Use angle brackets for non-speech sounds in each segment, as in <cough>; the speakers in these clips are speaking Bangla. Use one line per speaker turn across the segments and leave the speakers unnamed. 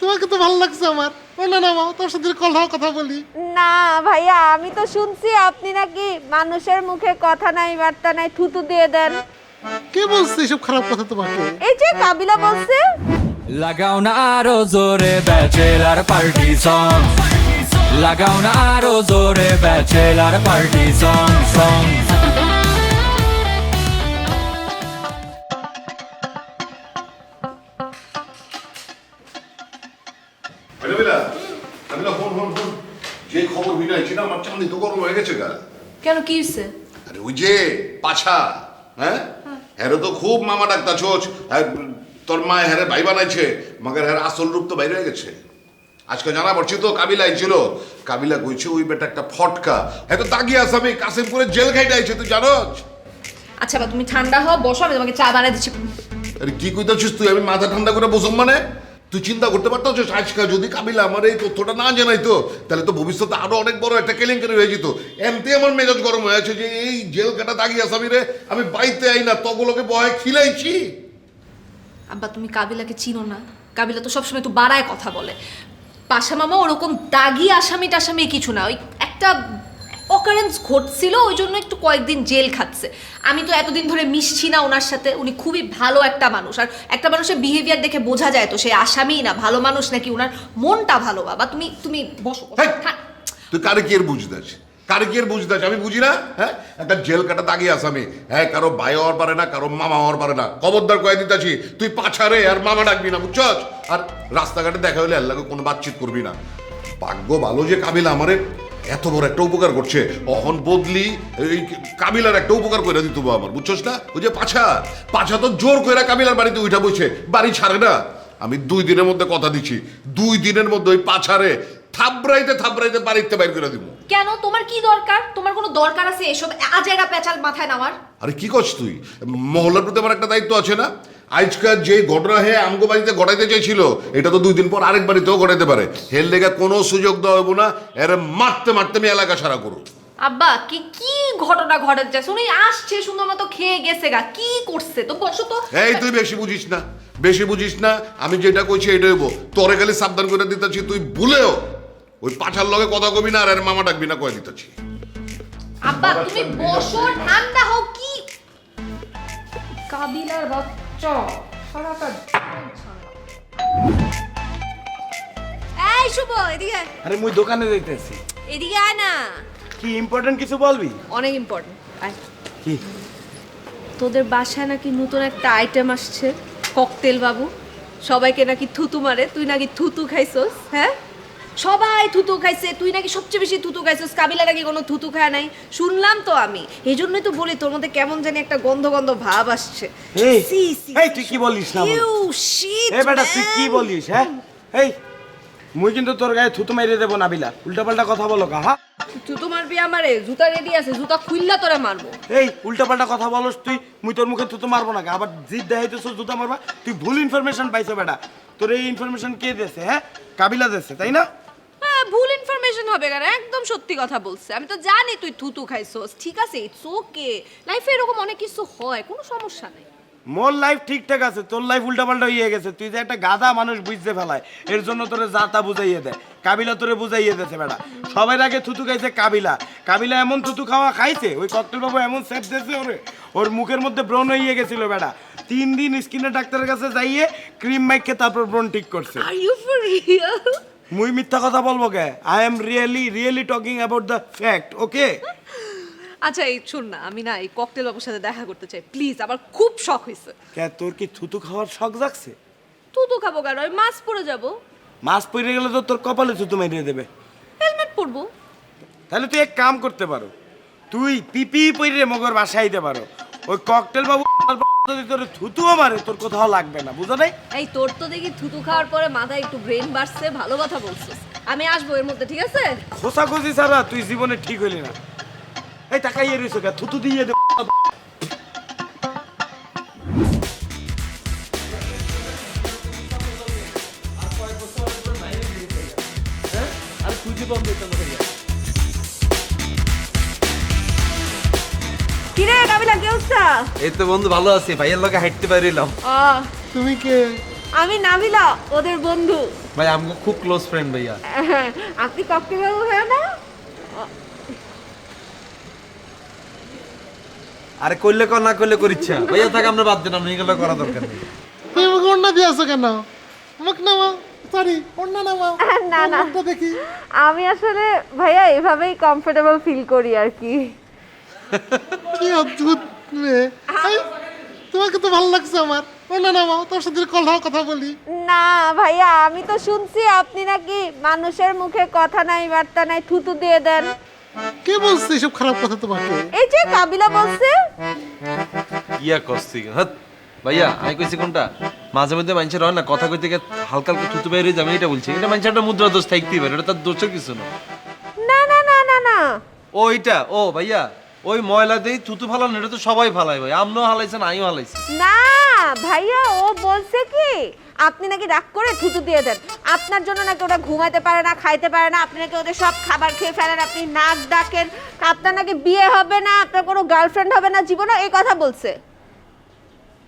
তোমাকে তো ভালো লাগছে আমার বলে না মা তোর সাথে কথা কথা বলি।
না ভাইয়া আমি তো শুনছি আপনি নাকি মানুষের মুখে কথা নাই বার্তা নাই থুতু দিয়ে দেন।
কে বলছে এসব খারাপ কথা তোমাকে?
এই যে কাবিলা বলছে।
লাগাও না আরও জোরে ব্যাচেলার পার্টি সং লাগাও না আরও জোরে ব্যাচেলার পার্টি সং সং
না আমার তো গরম হয়ে গেছে গা।
কেন কি হইছে?
আরে ওই যে পাছা হ্যাঁ? হ্যারে তো খুব মামা ছোচ। তোর মা ভাই বানাইছে মগর আসল রূপ তো বাইরে হয়ে গেছে। আজকে জানা পড়ছি তো কাবিলা ছিল কাবিলা কইছে ওই বেটা একটা ফটকা। হ্যাঁ দাগি আসামি কাসিমপুরে জেল খাইতে আইছে তুই জানোস
আচ্ছা বা তুমি ঠান্ডা হও বসো আমি তোমাকে চা বানিয়ে দিচ্ছি।
আরে কি কইতাছিস তুই? আমি মাথা ঠান্ডা করে বসুম মানে? তুই চিন্তা করতে পারতাছিস আজকাল যদি কাবিলা আমার এই তথ্যটা না জানাইতো তাহলে তো ভবিষ্যতে আরও অনেক বড় একটা কেলেঙ্কারি হয়ে যেত। এমতে আমার মেজাজ গরম হয়ে আছে যে এই জেল কাটা দাগি আসামি রে, আমি বাইতে আই না, তগুলোকে বয় খিলাইছি।
আব্বা, তুমি কাবিলাকে চিনো না। কাবিলা তো সবসময় একটু বাড়ায় কথা বলে। পাশা মামা ওরকম দাগি আসামি টাসামি কিছু না। ওই একটা অকারেন্স ঘটছিল ওই জন্য একটু কয়েকদিন জেল খাচ্ছে। আমি তো এতদিন ধরে মিশছি না ওনার সাথে উনি খুবই ভালো একটা মানুষ। আর একটা মানুষের বিহেভিয়ার দেখে বোঝা যায় তো সে আসামি না ভালো মানুষ নাকি ওনার? মনটা ভালো বাবা তুমি তুমি বসো।
হেই! তুই কারে কি এর বুঝদাস কারে কি এর বুঝদাস আমি বুঝি না হ্যাঁ? একটা জেল কাটা দাগি আসামি। হ্যাঁ কারও ভাই হওয়ার পারে না কারও মামা হওয়ার পারে না। খবরদার কয়ে দিতাছি তুই পাছারে আর মামা ডাকবি না বুঝছস? আর রাস্তাঘাটে দেখা হলে আল্লাহকে কোনো বাতচিত করবি না। ভাগ্য ভালো যে কাবিলা আমারে এত বড় একটা উপকার করছে। অহন বদলি, এই কাবিলার একটা উপকার করে দিত আমার, বুঝছস না? ওই যে পাছা পাছা তো জোর করে কাবিলার বাড়িতে উঠা বসে বাড়ি ছাড়ে না। আমি দুই দিনের মধ্যে কথা দিচ্ছি, দুই দিনের মধ্যে ওই পাছারে থাবড়াইতে থাবড়াইতে বাড়িতে বাইর করে দিব।
কেন? তোমার কি দরকার? তোমার কোনো দরকার আছে এসব আজেরা পেঁচাল মাথায় নেওয়ার
আরে কি করছ তুই? মহল্লার প্রতি আমার একটা দায়িত্ব আছে না? আজকাল যে ঘটনা হে আমগো বাড়িতে ঘটাইতে চাইছিল এটা তো দুই দিন পর আরেক বাড়িতেও ঘটাইতে পারে। হেল লেগে কোনো সুযোগ দেওয়া হব না এর মারতে মারতে আমি এলাকা সারা করু
আব্বা কি কি ঘটনা ঘটে যাচ্ছে উনি আসছে সুন্দর মতো খেয়ে গেছে গা। কি করছে? তো বসো তো।
এই তুই বেশি বুঝিস না বেশি বুঝিস না আমি যেটা কইছি এটাই হব তোরে খালি সাবধান করে দিতেছি তুই ভুলেও। ওই পাঠার লগে কথা কবি না আর এর মামা ডাকবি না কয়ে দিতেছি।
আব্বা তুমি বসো ঠান্ডা হও কি? কাবিলার বাচ্চা সারাটা
এই শুভ এদিকে আয়।
আরে মুই দোকানে যাইতেছি।
এদিকে আয় না।
কি ইম্পর্টেন্ট কিছু বলবি?
অনেক ইম্পর্টেন্ট আয়।
কি?
তোদের বাসায় নাকি নতুন একটা আইটেম আসছে ককটেল বাবু। সবাইকে নাকি থুতু মারে তুই নাকি থুতু খাইছস হ্যাঁ? সবাই থুতু খাইছে তুই নাকি সবচেয়ে বেশি থুতু খাইছস? কাবিলা নাকি কোনো থুতু খায় নাই? শুনলাম তো আমি। এই জন্যই তো বলি তোর মধ্যে কেমন জানি একটা গন্ধ গন্ধ ভাব আসছে। সি, সি,
এই তুই কি বলিস না বল?
ইউ শিট
এই বেটা তুই কি বলিস হ্যাঁ? এই মুই কিন্তু তোর গায়ে থুতু মাইরে দেবো না বিলা। উল্টাপাল্টা কথা বলো কা হ্যাঁ
থুতু মারবি আমারে জুতা রেডি আছে জুতা খুললা তোরে মারবো।
এই উল্টাপাল্টা কথা বলস তুই মুই তোর মুখে থুতু মারবো না কা। আবার জিদ দেখাইতেছ জুতা মারবা তুই ভুল ইনফরমেশন পাইছো বেটা। তোর এই ইনফরমেশন কে দেছে হ্যাঁ? কাবিলা দেছে তাই না?
ভুল হবে কেন? একদম সত্যি কথা বলছে। আমি তো জানি তুই থুতু খাইছস। ঠিক আছে ইটস ওকে লাইফে এরকম অনেক কিছু হয় কোনো সমস্যা নেই।
মোর লাইফ ঠিকঠাক আছে তোর লাইফ উল্টাপাল্টা হয়ে গেছে। তুই যে একটা গাধা মানুষ বুঝতে ফেলায় এর জন্য তোরে জাতা বুঝাইয়ে দেয় কাবিলা তোরে বুঝাইয়ে দেছে বেটা। সবাই আগে থুতু খাইছে কাবিলা। কাবিলা এমন থুতু খাওয়া খাইছে ওই ককটেল বাবু এমন সেফ দিয়েছে ওরে। ওর মুখের মধ্যে ব্রণ হয়ে গেছিল বেটা। তিন দিন স্কিনের ডাক্তারের কাছে যাইয়ে ক্রিম মাইককে তারপর ব্রণ ঠিক করছে।
আর ইউ ফর রিয়েল
মুই মিথ্যা কথা বলব কে? I am really really talking about the fact okay
আচ্ছা এই শোন না আমি না এই ককটেল বাবুর সাথে দেখা করতে চাই। প্লিজ আমার খুব শখ হয়েছে
কে তোর কি থুতু খাওয়ার শখ জাগছে?
থুতু খাব কেন? আমি মাছ পরে যাব।
মাছ পড়ে গেলে তো তোর কপালে থুতু মেরিয়ে দেবে।
হেলমেট পরবো।
তাহলে তুই এক কাম করতে পারো। তুই পিপি পইরে মগর বাসায় দিতে পারো। ওই ককটেল বাবু যদি তোর থুতুও মারে তোর কোথাও লাগবে না বুঝো নাই?
এই তোর তো দেখি থুতু খাওয়ার পরে মাথায় একটু ব্রেন বাড়ছে ভালো কথা বলছিস। আমি আসব এর মধ্যে ঠিক আছে?
খোসাখুচি ছাড়া তুই জীবনে ঠিক হইলি না। এই টাকা ইয়ে রয়েছে কে থুতু দিয়ে দে।
কিরে কাবিলা কি অবস্থা?
এই তো বন্ধু ভালো আছি। ভাইয়ের লগে হাঁটতে পারিলাম
তুমি কে?
আমি নাবিলা ওদের বন্ধু।
ভাই আমি খুব ক্লোজ ফ্রেন্ড ভাইয়া। <laughs>
আপনি ককটেল বাবু হ্যাঁ না?
আরে করলে কর না করলে করিচ্ছা ভাইয়া থাক আমরা বাদ এগুলো করা দরকার নেই।
তুমি আমাকে ওড়না দিয়ে আসো কেন? আমাকে নামাও সরি নামাও
না, না।
দেখি।
আমি আসলে ভাইয়া এভাবেই কমফোর্টেবল ফিল করি আর কি।
কি অদ্ভুত মেয়ে তোমাকে তো ভালো লাগছে আমার। ওড়না নামাও তোর সাথে কল কথা বলি।
না ভাইয়া আমি তো শুনছি আপনি নাকি মানুষের মুখে কথা নাই বার্তা নাই থুতু দিয়ে দেন।
কে বলছে এসব খারাপ কথা তোমাকে?
এই যে কাবিলা বলছে।
ইয়া কস্তি হাত ভাইয়া আমি কইছি কোনটা? মাঝে মধ্যে মানুষের হয় না কথা কইতে গিয়ে হালকা হালকা থুতু বেরিয়ে যাবে এটা বলছি। এটা মানুষের একটা মুদ্রা দোষ থাকতেই পারে এটা তার দোষের কিছু না।
না না না না না।
ও এইটা? ও ভাইয়া ওই ময়লা দিয়ে থুতু ফালানো এটা তো সবাই ফালায় ভাই। আমরাও হালাইছেন আমিও হালাইছি।
না ভাইয়া ও বলছে কি আপনি নাকি রাগ করে থুতু দিয়ে দেন। আপনার জন্য নাকি ওরা ঘুমাইতে পারে না খাইতে পারে না আপনি নাকি ওদের সব খাবার খেয়ে ফেলেন আপনি নাক ডাকেন। আপনার নাকি বিয়ে হবে না আপনার কোনো গার্লফ্রেন্ড হবে না জীবনে এই কথা বলছে।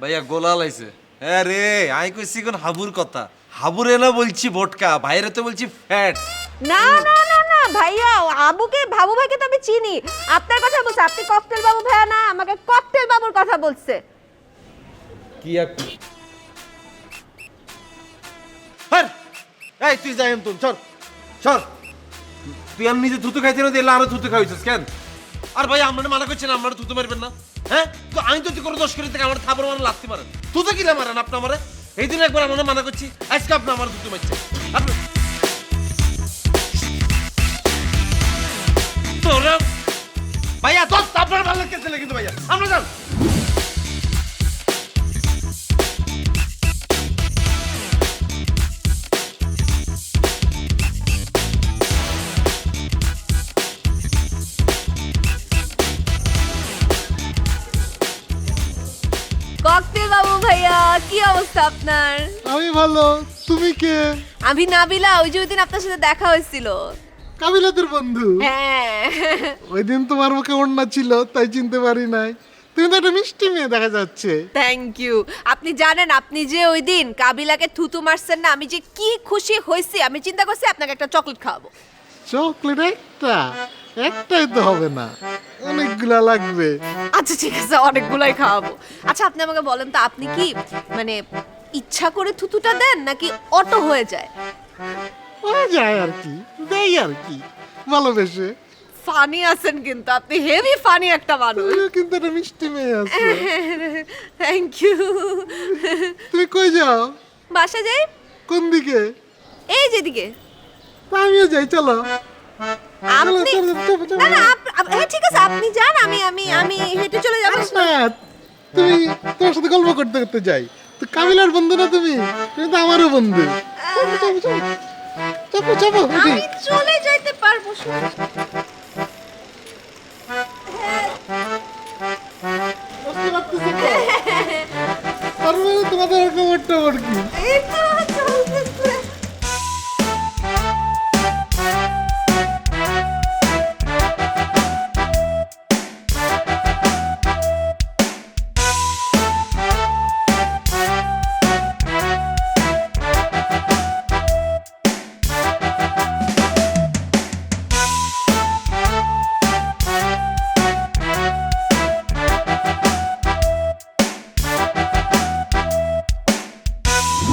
ভাইয়া গোলা লাইছে। হ্যাঁ রে আমি কইছি কোন হাবুর কথা। হাবুরে না বলছি ভটকা বাইরে তো বলছি ফ্যাট।
না না না না ভাইয়া, আবুকে ভাইকে তো আমি চিনি। আপনার কথা বলছে। আপনি ককটেল বাবু ভাইয়া না, আমাকে ককটেল বাবুর কথা বলছে।
কি এই, তুই যাই তুই তুই আমি নিজে থুতু খাইতে না দিলে আরও থুতু খাইছিস কেন? আর ভাই আমরা মানা করছি না আমরা থুতু মারবেন না। হ্যাঁ? তো আমি তো কোনো দোষ করি থেকে আমার থাপড় মানে লাগতে পারেন তুই তো কিলা মারেন আপনি আমারে? এই দিন একবার আমরা মানা করছি। আজকে আপনি আমার থুতু আপনি তোরা ভাইয়া তোর আপনার ভালো লাগতেছে না কিন্তু ভাইয়া? আমরা যান।
ককটেল বাবু ভাইয়া কি অবস্থা আপনার?
আমি ভালো তুমি কে?
আমি নাবিলা ওই যে ওই দিন আপনার সাথে দেখা হয়েছিল।
কাবিলাদের বন্ধু।
হ্যাঁ।
ওই দিন তোমার মুখে ওড়না ছিল তাই চিনতে পারি নাই। তুমি তো একটা মিষ্টি মেয়ে দেখা যাচ্ছে।
থ্যাংক ইউ আপনি জানেন আপনি যে ওই দিন কাবিলাকে থুতু মারছেন না আমি যে কি খুশি হয়েছি আমি চিন্তা করছি আপনাকে একটা চকলেট খাওয়াবো।
চকলেট একটা? একটাই তো হবে না। অনেকগুলা লাগবে।
আচ্ছা ঠিক আছে অনেকগুলাই খাওয়াবো। আচ্ছা আপনি আমাকে বলেন তো আপনি কি মানে ইচ্ছা করে থুতুটা দেন নাকি অটো হয়ে যায়?
হয়ে যায় আর কি। দেই আর কি ভালোবেসে।
ফানি আছেন কিন্তু আপনি হেভি ফানি একটা মানুষ।
কিন্তু একটা মিষ্টি মেয়ে আছে। <laughs>
থ্যাংক ইউ
তুমি কই যাও?
বাসা যাই?
কোন দিকে?
এই যেদিকে।
আমিও যাই চলো।
আপনি। না না হ্যাঁ ঠিক আছে আপনি যান আমি আমি আমি হেঁটে চলে যাব।
না তুমি তোমার সাথে গল্প করতে করতে যাই। তো কাবিলার বন্ধু না তুমি? তুমি তো আমারও বন্ধু। চাপো, যাব
আমি। চলে যাইতে পারব শুনুন।
বুঝতে একটা তো? তার মানে তোমাদের কি